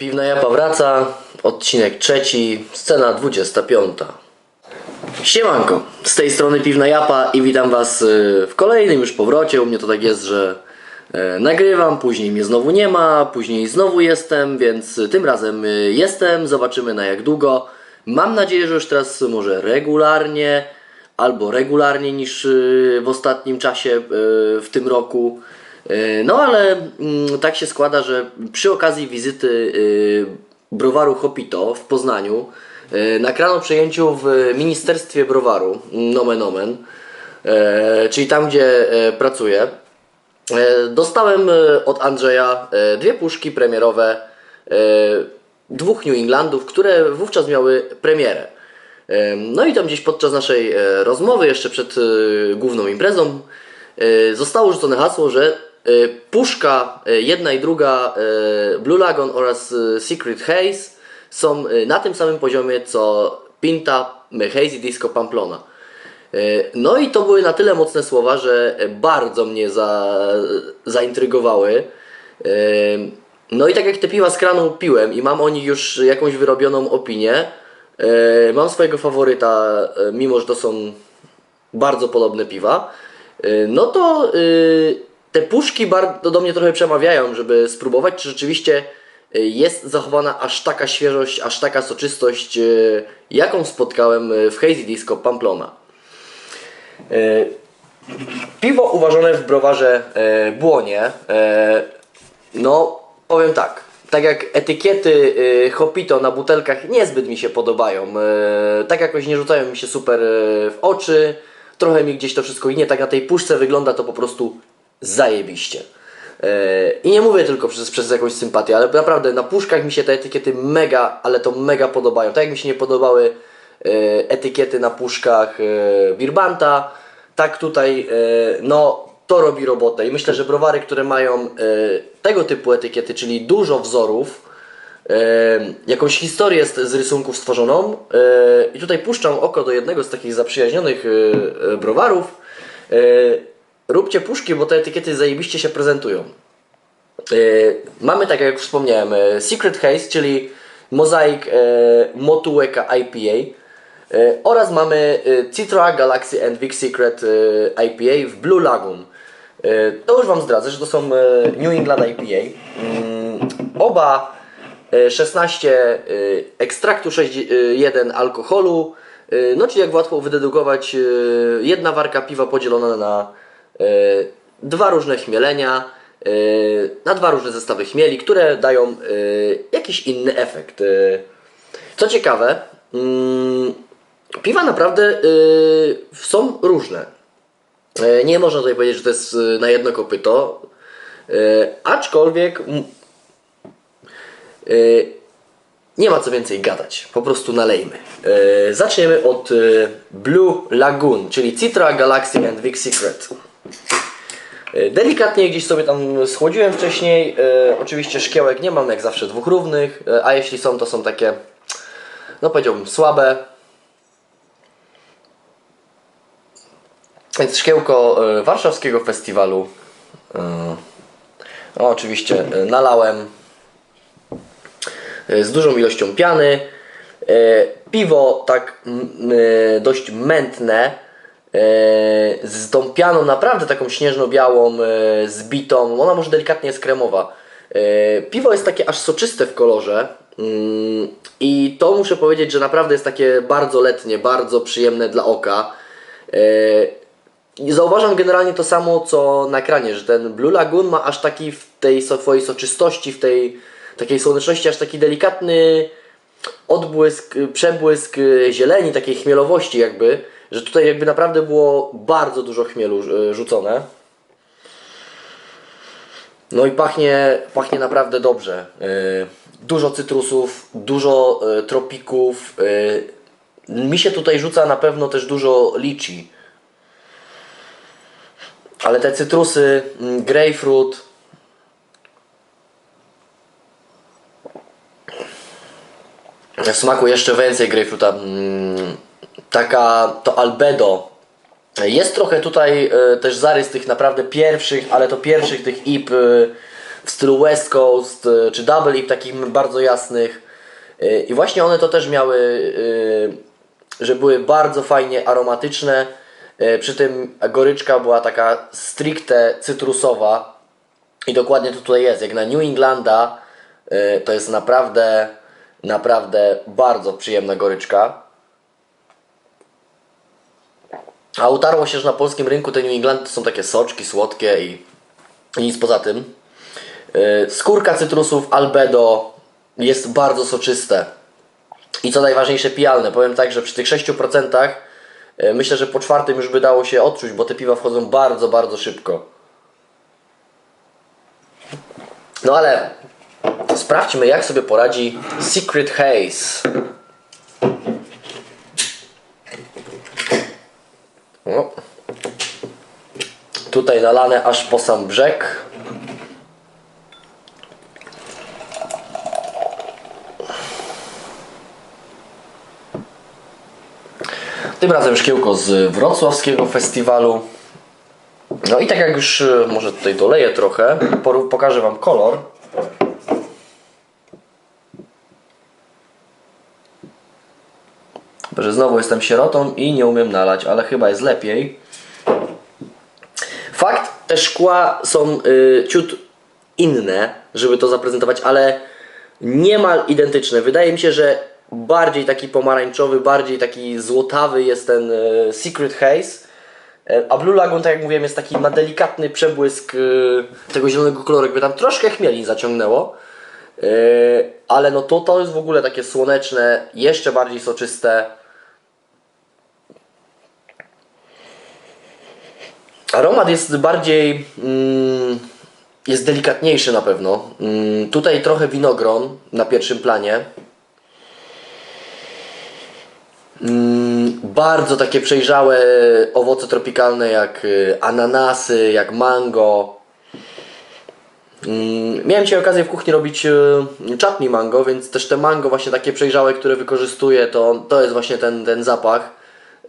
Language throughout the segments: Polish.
Piwna Japa wraca, odcinek trzeci, scena 25. Siemanko, z tej strony Piwna Japa i witam Was y, w kolejnym już powrocie. U mnie to tak jest, że e, nagrywam, później mnie znowu nie ma, później znowu jestem, więc y, tym razem y, jestem, zobaczymy na jak długo. Mam nadzieję, że już teraz może regularnie, albo regularnie niż y, w ostatnim czasie y, w tym roku. Y, No ale mm, tak się składa, że przy okazji wizyty y, browaru Hopito w Poznaniu y, nagrano przejęciu w Ministerstwie Browaru, nomen omen, e, czyli tam gdzie e, pracuję. E, Dostałem e, od Andrzeja e, dwie puszki premierowe e, dwóch New Englandów, które wówczas miały premierę. E, No i tam gdzieś podczas naszej e, rozmowy, jeszcze przed e, główną imprezą, e, zostało rzucone hasło, że e, puszka e, jedna i druga e, Blue Lagoon oraz Secret Haze są na tym samym poziomie co Pinta Hazy Disco Pamplona. No i to były na tyle mocne słowa, że bardzo mnie za, zaintrygowały. No i tak jak te piwa z kranu piłem i mam o nich już jakąś wyrobioną opinię, mam swojego faworyta, mimo że to są bardzo podobne piwa, no to te puszki bardzo do mnie trochę przemawiają, żeby spróbować, czy rzeczywiście e, jest zachowana aż taka świeżość, aż taka soczystość, e, jaką spotkałem e, w Hazy Disco Pamplona. Piwo uważane w browarze Błonie, no powiem tak, tak jak etykiety Hopito na butelkach niezbyt mi się podobają, tak jakoś nie rzucają mi się super w oczy, trochę mi gdzieś to wszystko inie, tak na tej puszce wygląda to po prostu zajebiście. E, I nie mówię tylko przez, przez jakąś sympatię, ale naprawdę na puszkach mi się te etykiety mega, ale to mega podobają. Tak jak mi się nie podobały e, etykiety na puszkach e, Birbanta, tak tutaj no to robi robotę i myślę, że browary, które mają tego typu etykiety, czyli dużo wzorów, jakąś historię z, z rysunków stworzoną i tutaj puszczam oko do jednego z takich zaprzyjaźnionych browarów. Róbcie puszki, bo te etykiety zajebiście się prezentują. E, mamy, tak jak wspomniałem, e, Secret Haze, czyli mozaik e, Motueka IPA oraz mamy Citra Galaxy and Big Secret IPA w Blue Lagoon. To już Wam zdradzę, że to są New England IPA. Mm, oba e, 16 e, ekstraktu 6,1 alkoholu. No, czyli jak łatwo wydedukować, jedna warka piwa podzielona na dwa różne chmielenia, e, na dwa różne zestawy chmieli, które dają e, jakiś inny efekt. E, Co ciekawe, mm, piwa naprawdę e, są różne. E, Nie można tutaj powiedzieć, że to jest e, na jedno kopyto, e, aczkolwiek e, nie ma co więcej gadać, po prostu nalejmy. E, zaczniemy od e, Blue Lagoon, czyli Citra Galaxy and Big Secret. E, Delikatnie gdzieś sobie tam schłodziłem wcześniej. E, oczywiście szkiełek nie mam jak zawsze dwóch równych, e, a jeśli są, to są takie, no powiedziałbym, słabe. Więc szkiełko warszawskiego festiwalu. No, oczywiście nalałem z dużą ilością piany. Piwo tak dość mętne, z tą pianą naprawdę taką śnieżno-białą, e, zbitą. Ona może delikatnie jest kremowa. E, Piwo jest takie aż soczyste w kolorze. mm, I to muszę powiedzieć, że naprawdę jest takie bardzo letnie, bardzo przyjemne dla oka. E, i zauważam generalnie to samo co na ekranie, że ten Blue Lagoon ma aż taki w tej swojej soczystości, w tej takiej słoneczności, aż taki delikatny odbłysk, przebłysk zieleni, takiej chmielowości jakby, że tutaj jakby naprawdę było bardzo dużo chmielu y, rzucone. No i pachnie, pachnie naprawdę dobrze. Y, Dużo cytrusów, dużo y, tropików. Mi się tutaj rzuca na pewno też dużo liczy. Ale te cytrusy, mm, grapefruit. W smaku jeszcze więcej grapefruita. mm, Taka to albedo. Jest trochę tutaj e, też zarys tych naprawdę pierwszych, ale to pierwszych tych ip e, w stylu West Coast y, czy Double Lip, takich bardzo jasnych. Y, I właśnie one to też miały, że były bardzo fajnie aromatyczne. Przy tym goryczka była taka stricte cytrusowa. I dokładnie to tutaj jest. Jak na New Englanda to jest naprawdę, naprawdę bardzo przyjemna goryczka. A utarło się, że na polskim rynku te New Englandy to są takie soczki słodkie i, i nic poza tym. Yy, skórka cytrusów albedo jest bardzo soczyste. I co najważniejsze, pijalne. Powiem tak, że przy tych 6% yy, myślę, że po czwartym już by dało się odczuć, bo te piwa wchodzą bardzo, bardzo szybko. No ale sprawdźmy, jak sobie poradzi Secret Haze. Tutaj nalane aż po sam brzeg. Tym razem szkiełko z wrocławskiego festiwalu. No i tak jak już e, może tutaj doleję trochę, pokażę Wam kolor. Że znowu jestem sierotą i nie umiem nalać, ale chyba jest lepiej. Fakt, te szkła są y, ciut inne, żeby to zaprezentować, ale niemal identyczne. Wydaje mi się, że bardziej taki pomarańczowy, bardziej taki złotawy jest ten y, Secret Haze. Y, A Blue Lagoon, tak jak mówiłem, jest taki, ma delikatny przebłysk y, tego zielonego koloru, jakby tam troszkę chmieli zaciągnęło. Y, ale no to, to jest w ogóle takie słoneczne, jeszcze bardziej soczyste. Aromat jest bardziej. Mm, jest delikatniejszy na pewno. Mm, tutaj trochę winogron na pierwszym planie. Mm, bardzo takie przejrzałe owoce tropikalne jak y, ananasy, jak mango. Miałem dzisiaj okazję w kuchni robić y, chutney mango, więc też te mango właśnie takie przejrzałe, które wykorzystuję, to, to jest właśnie ten, ten zapach.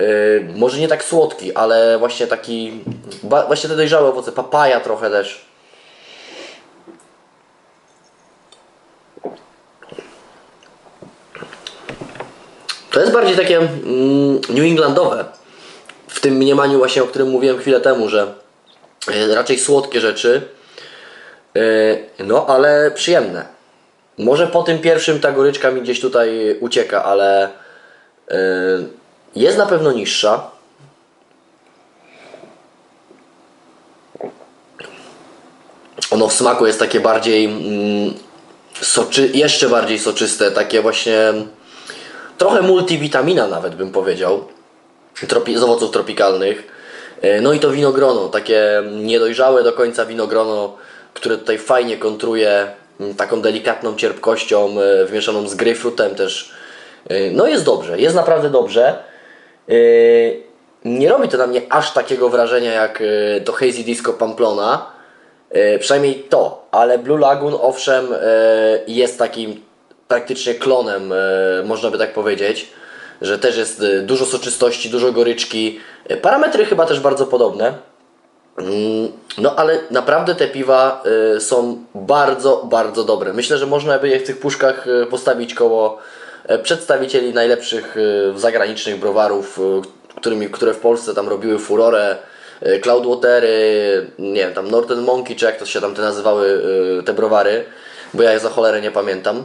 Y, może nie tak słodki, ale właśnie taki, właśnie te dojrzałe owoce, papaja trochę też. To jest bardziej takie mm, New Englandowe. W tym mniemaniu właśnie, o którym mówiłem chwilę temu, że y, raczej słodkie rzeczy. Y, No, ale przyjemne. Może po tym pierwszym ta goryczka mi gdzieś tutaj ucieka, ale jest na pewno niższa. Ono w smaku jest takie bardziej mm, soczy, jeszcze bardziej soczyste, takie właśnie trochę multivitamina nawet bym powiedział tropi, z owoców tropikalnych. E, No i to winogrono, takie niedojrzałe do końca winogrono, które tutaj fajnie kontruje mm, taką delikatną cierpkością e, wymieszaną z grejpfrutem też. E, No jest dobrze, jest naprawdę dobrze. E, Nie robi to na mnie aż takiego wrażenia jak e, to Hazy Disco Pamplona. E, Przynajmniej to, ale Blue Lagoon owszem jest takim praktycznie klonem, można by tak powiedzieć, że też jest dużo soczystości, dużo goryczki. Parametry chyba też bardzo podobne. Mm, No ale naprawdę te piwa są bardzo, bardzo dobre. Myślę, że można by je w tych puszkach postawić koło przedstawicieli najlepszych y, zagranicznych browarów, y, którymi, które w Polsce tam robiły furorę. Cloudwatery, nie wiem, tam Northern Monkey, czy jak to się tam te nazywały te browary, bo ja je za cholerę nie pamiętam.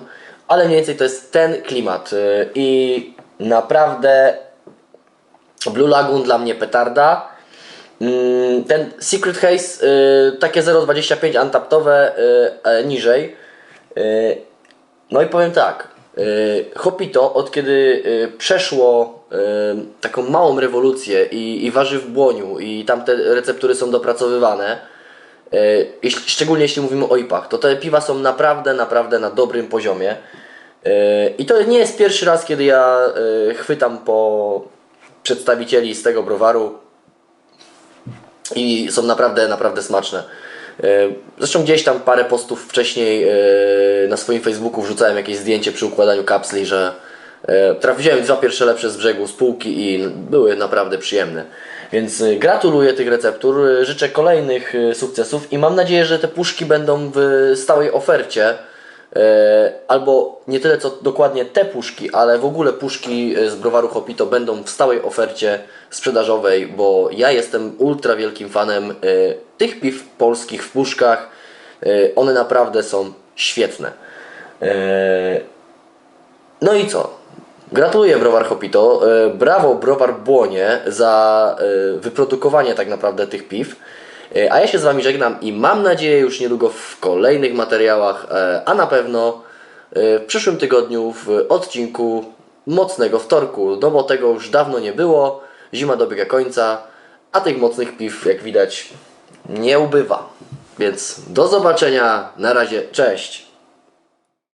Ale mniej więcej to jest ten klimat i naprawdę Blue Lagoon dla mnie petarda. Mm, Ten Secret Haze, takie 0,25 antaptowe e, niżej. No i powiem tak, Hopito od kiedy y, przeszło y, taką małą rewolucję i, i waży w błoniu i tam te receptury są dopracowywane, szczególnie jeśli mówimy o IPach, to te piwa są naprawdę, naprawdę na dobrym poziomie. I to nie jest pierwszy raz, kiedy ja chwytam po przedstawicieli z tego browaru i są naprawdę, naprawdę smaczne. E, Zresztą gdzieś tam parę postów wcześniej e, na swoim Facebooku wrzucałem jakieś zdjęcie przy układaniu kapsli, że, E, Trafiłem dwa pierwsze lepsze z brzegu spółki i były naprawdę przyjemne. Więc gratuluję tych receptur, życzę kolejnych sukcesów i mam nadzieję, że te puszki będą w stałej ofercie. E, Albo nie tyle co dokładnie te puszki, ale w ogóle puszki e, z browaru Hopito będą w stałej ofercie sprzedażowej, bo ja jestem ultra wielkim fanem e, tych piw polskich w puszkach. One naprawdę są świetne. No i co? Gratuluję Browar Hopito. Brawo Browar Błonie za wyprodukowanie tak naprawdę tych piw. E, A ja się z Wami żegnam i mam nadzieję już niedługo w kolejnych materiałach, e, a na pewno e, w przyszłym tygodniu w odcinku mocnego wtorku, no bo tego już dawno nie było. Zima dobiega końca, a tych mocnych piw, jak widać, nie ubywa. Więc do zobaczenia. Na razie, cześć.